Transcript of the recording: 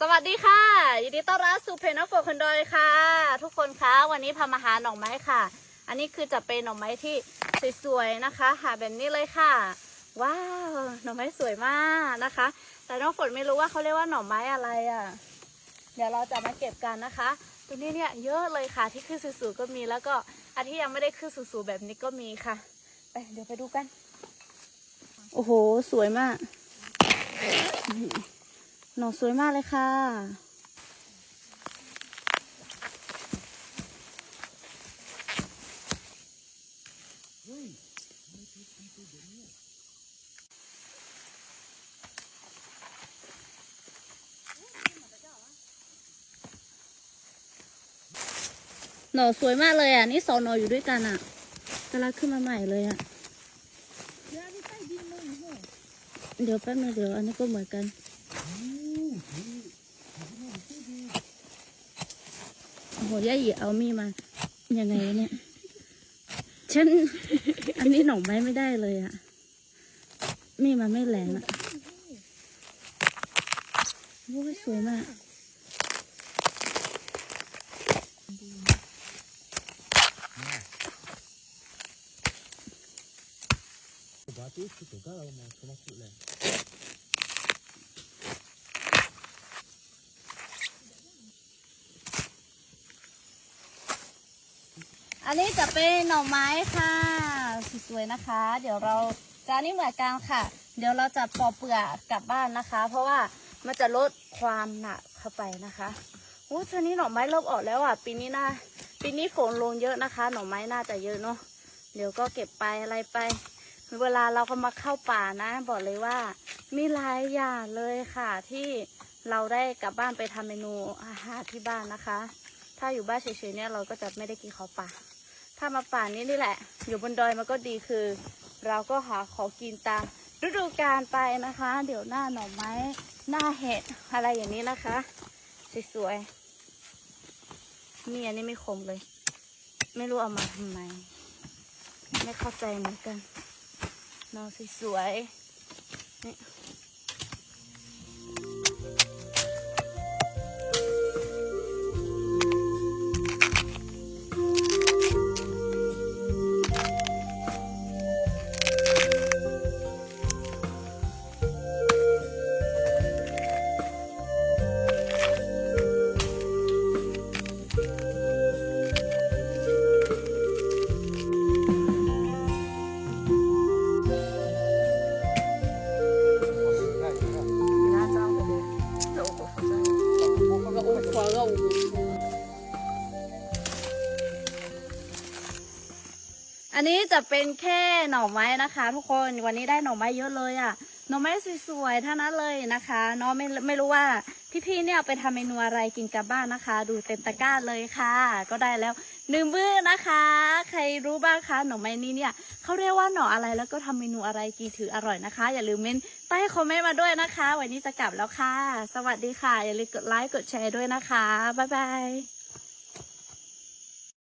สวัสดีค่ะ ยินดีต้อนรับสู่เพนองฝนคนดอยค่ะ ทุกคนคะวันนี้พามาหาหน่อไม้ค่ะ อันนี้คือจะเป็นหน่อไม้ที่สวยๆนะคะ หาแบบนี้เลยค่ะ ว้าวหน่อไม้สวยมากนะคะ แต่น้องฝนไม่รู้ว่าเขาเรียกว่าหน่อไม้อะไรอะ เดี๋ยวเราจะมาเก็บกันนะคะตรงนี้เนี่ยเยอะเลยค่ะที่ขึ้นสูงๆก็มีแล้วก็อันที่ยังไม่ได้ขึ้นสูงๆแบบนี้ก็มีค่ะไปเดี๋ยวไปดูกัน โอ้โห สวยมาก หน่อสวยมากเลยค่ะหน่อสวยมากเลยอะ นี่สองหน่ออยู่ด้วยกันอะกำลังขึ้นมาใหม่เลยอะ เดี๋ยวแป๊บนึงเดี๋ยวอันนี้ก็เหมือนกัน โอ้โหย่าหยีเอามีมา ยังไงเนี่ย ฉัน อันนี้หน่องไม้ไม่ได้เลยอะมีมันไม่แรงอะโอ้ยสวยมาก Batu itu kalau mau termasuk lah. อั อันนี้จะเป็นหน่อไม้ค่ะสวยๆนะคะ เดี๋ยวเราจะนนี้เหมือนกันค่ะ เดี๋ยวเราจะปอกเปลือกกลับบ้านนะคะ เพราะว่ามันจะลดความหนักเข้าไปนะคะโอ้ทีนี้หน่อไม้เริ่มออกแล้วอะ ปีนี้น่าปีนี้ฝนลงเยอะนะคะ หน่อไม้น่าจะเยอะเนาะเดี๋ยวก็เก็บไปอะไรไป เวลาเราก็มาเข้าป่านะ บอกเลยว่า มีหลายอย่างเลยค่ะ ที่เราได้กลับบ้านไปทำเมนูอาหารที่บ้านนะคะ ถ้าอยู่บ้านเฉยๆเนี่ยเราก็จะไม่ได้กินของป่า ถ้ามาป่านนี้นี่แหละ อยู่บนดอยมันก็ดีคือ เราก็หาของกินตามฤดูกาลไปนะคะ เดี๋ยวหน้าหน่อไม้หน้าเห็ดอะไรอย่างนี้นะคะสวยๆมีอันนี้ไม่คมเลย ไม่รู้เอามาทำไมไม่เข้าใจเหมือนกันนอนสวยๆนี่ ก็อูอันนี้จะเป็นแค่หน่อไม้นะคะ ทุกคนวันนี้ได้หน่อไม้เยอะเลยอะ่ะหน่อไม้สวยๆท่านั้นเลยนะคะเนาะไม่ไม่รู้ว่าพี่ๆเนี่ยไปทำเมนูอะไรกินกับบ้านนะคะ ดูเต็มตะกร้าเลยค่ะ ก็ได้แล้ว หนึ่งมื้อนะคะ ใครรู้บ้างคะหน่อไม้นี้เนี่ยเขาเรียกว่าหน่ออะไรแล้วก็ทำเมนูอะไรกี่ถืออร่อยนะคะ อย่าลืมเม้นใต้คอมเมนต์มาด้วยนะคะ วันนี้จะกลับแล้วค่ะ สวัสดีค่ะ อย่าลืมกดไลค์กดแชร์ด้วยนะคะบ๊ายบาย